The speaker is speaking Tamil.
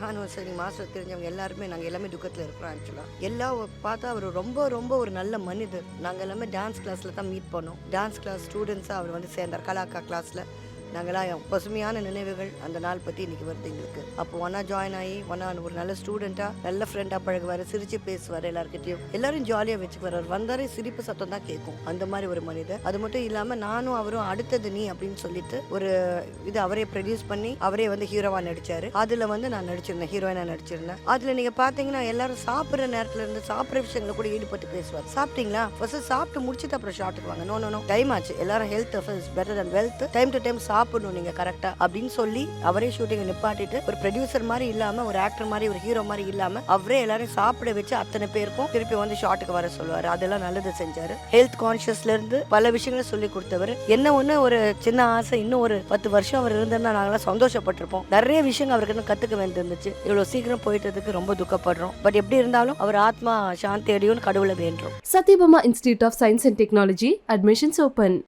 நானும் சரி மாஸ்டர் தெரிஞ்சவங்க எல்லாருமே நாங்கள் எல்லாமே துக்கத்தில் இருக்கிறோம் ஆக்சுவலாக எல்லாம் பார்த்தா அவர் ரொம்ப ரொம்ப ஒரு நல்ல மனிதர். நாங்கள் எல்லாமே டான்ஸ் கிளாஸில் தான் மீட் பண்ணோம். டான்ஸ் கிளாஸ் ஸ்டூடெண்ட்ஸாக அவர் வந்து சேர்ந்தார். கலாக்கா கிளாஸில் நாங்களாம் பசுமையான நினைவுகள் அந்த நாள் பற்றி இன்னைக்கு வருது எங்களுக்கு. அப்போ ஒன்றா ஜாயின் ஆகி ஒன்றா ஒரு நல்ல ஸ்டூடெண்ட்டாக நல்ல ஃப்ரெண்டாக பழகுவார் சிரித்து பேசுவார் எல்லாருக்கிட்டையும் எல்லாரும் ஜாலியாக வச்சுக்குவார். வந்தாரே சிரிப்பு சத்தம் தான் கேட்கும். அந்த மாதிரி ஒரு மனிதர். அது மட்டும் இல்லாமல் நானும் அவரும் அடுத்தது நீ அப்படின்னு சொல்லிட்டு ஒரு இது அவரே ப்ரொடியூஸ் பண்ணி அவரே வந்து ஹீரோவாக நடித்தார் அதில் வந்து நான் நடிச்சிருந்தேன் ஹீரோயினாக நடிச்சிருந்தேன். அதில் நீங்கள் பார்த்தீங்கன்னா எல்லாரும் சாப்பிட்ற நேரத்தில் இருந்து சாப்பிட்ற விஷயங்களை கூட ஈடுபட்டு பேசுவார். சாப்பிட்டீங்களா? ஃபர்ஸ்ட் சாப்பிட்டு முடிச்சுட்டு அப்புறம் ஷார்ட்டுக்கு வாங்க. நோ நோ டைம் ஆச்சு. எல்லாரும் health is better than wealth time to time சாப்பிடணும் நீங்க கரெக்டா அப்படின்னு சொல்லி அவரே ஷூட்டிங் நிப்பாட்டிட்டு ஒரு ப்ரொடியூசர் மாதிரி இல்லாம ஒரு ஆக்டர் மாதிரி ஒரு ஹீரோ மாதிரி இல்லாம அவரே எல்லாரும் சாப்பிட வச்சு அத்தனை பேருக்கும் திருப்பி வந்து ஷாட்டுக்கு வர சொல்லுவாரு. அதெல்லாம் நல்லது செஞ்சாரு. ஹெல்த் கான்சியஸ்ல இருந்து பல விஷயங்களை சொல்லி கொடுத்தவர். என்ன ஒண்ணு ஒரு சின்ன ஆசை இன்னும் ஒரு பத்து வருஷம் அவர் இருந்திருந்தா நாங்களாம் சந்தோஷப்பட்டிருப்போம். நிறைய விஷயங்கள் அவருக்கு இன்னும் கத்துக்க வேண்டியிருந்துச்சு. இவ்வளவு சீக்கிரம் போயிட்டதுக்கு ரொம்ப துக்கப்படுறோம். பட் எப்படி இருந்தாலும் அவர் ஆத்மா சாந்தி அடியும் கடவுளை வேண்டும் Sathyabama institute of science and technology admissions open